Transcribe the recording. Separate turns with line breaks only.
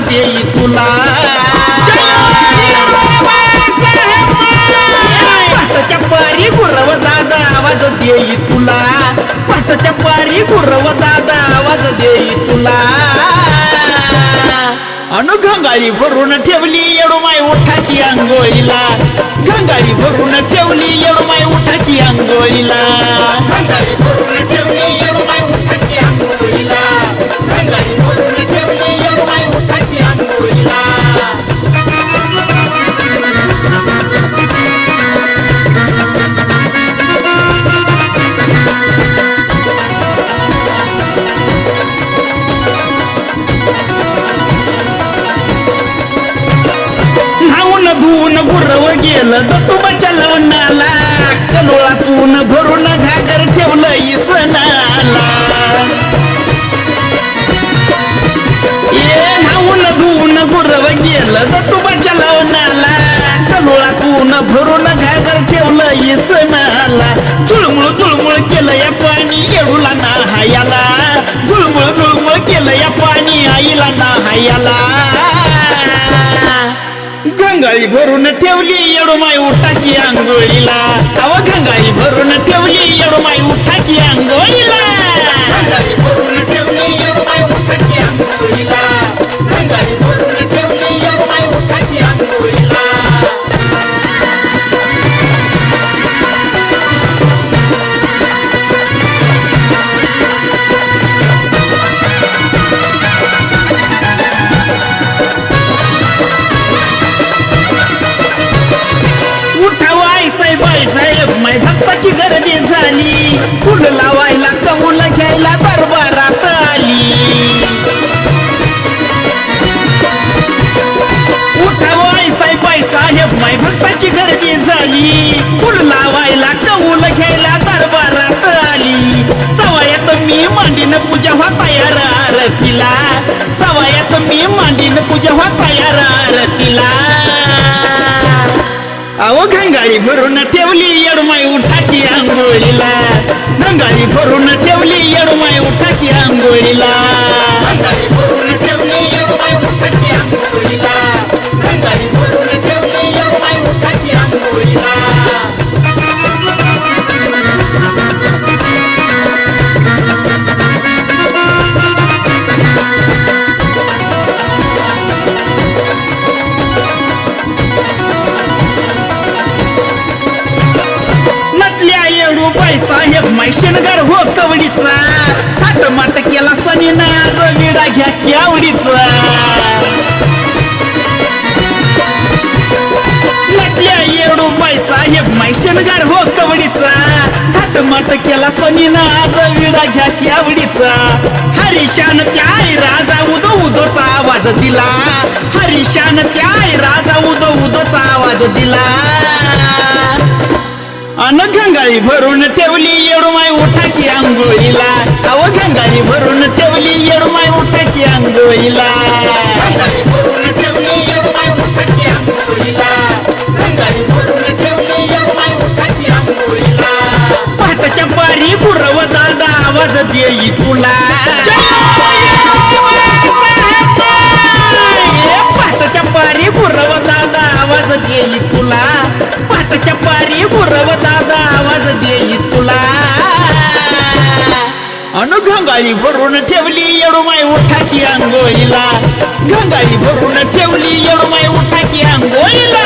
देई तुला. पारी गुरव दादा आवाज देई तुला. पाटाच्या पारी गुरव दादा आवाज देई तुला. अनु घंगाळी भरून ठेवली येडूमाई उठा की अंगोळीला घंगाळी भरून गुरव गेलं दतुबाच्या लवणाला कलोळातून भरून घागर ठेवलं इसनाला ये न्हाऊन धुवून गुरव गेलं दतुबाच्या लवणाला कलोळातून भरून घागर ठेवलं इसनाला झुळमुळ झुळमुळ केलं या पाणी येडूला ना हायाला. झुळमुळ झुळमुळ केलं या पाणी आईला ना हायाला. गंगाळी भरून ठेवली येडूमाई उठा की आंघोळीला. रंगाळी भरून ठेवली येडमाई
उठाकी आंघोळीला. रंगाळी भरून ठेवली
येडमाई
उठाकी आंघोळीला. रंगाळी भरून ठेवली
मैशनगर हो कवडीचा. थाट माट केला सनीना आज विडा घ्या की आवडीचा. येडू पैसा हे मैशनगर हो कवडीचा. थाट माट केला सनीना आज विडा घ्या की हरिशान त्याय राजा उदो उदोचा आवाज दिला. हरिशान त्याय राजा उदो उदोचा आवाज दिला. अन गंगाळी भरून ठेवली येडूमाय उठा की आंघोळीला. अव गंगाळी भरून ठेवली येडूमाय उठा की आंघोळीला.
घंगाई भरून ठेवली
पाटाच्या पारी पुरव दादा आवाज देई तुला. ए, पाटाच्या पारी पुरव दादा आवाज देई तुला पारी गुरव दादा आवाज देई तुला. अनु घंगाळी भरून ठेवली येडूमाय उठा की आंघोळीला. घंगाळी भरून ठेवली येडूमाय उठा की आंघोळीला.